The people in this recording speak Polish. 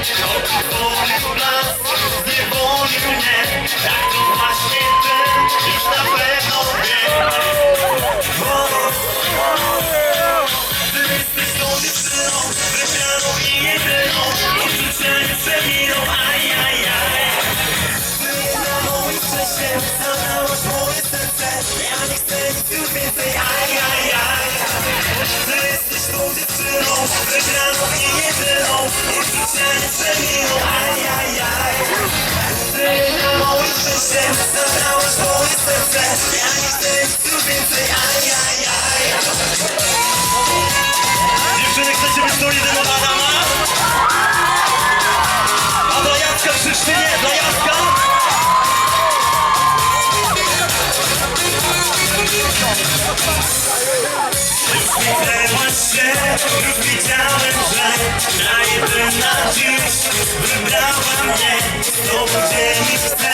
Otworzył nas, mnie Tak to już na pewno wiem Ty jesteś tą dziewczyną, wreszcianą i jedyną Od życia jestem miną, ajajaj Ty na nie chcę nic więcej, ajajaj i się, zabrałaś moje serce Ja nie chcę tu więcej, ajajaj Dziewczyny, chcecie być tu jedyną Adama? A dla Jacka przyszli nie, dla Jacka? Minęłaś się, już wiedziałem, że Ta jedyna dziś wybrała mnie Z tobą dzielić chcę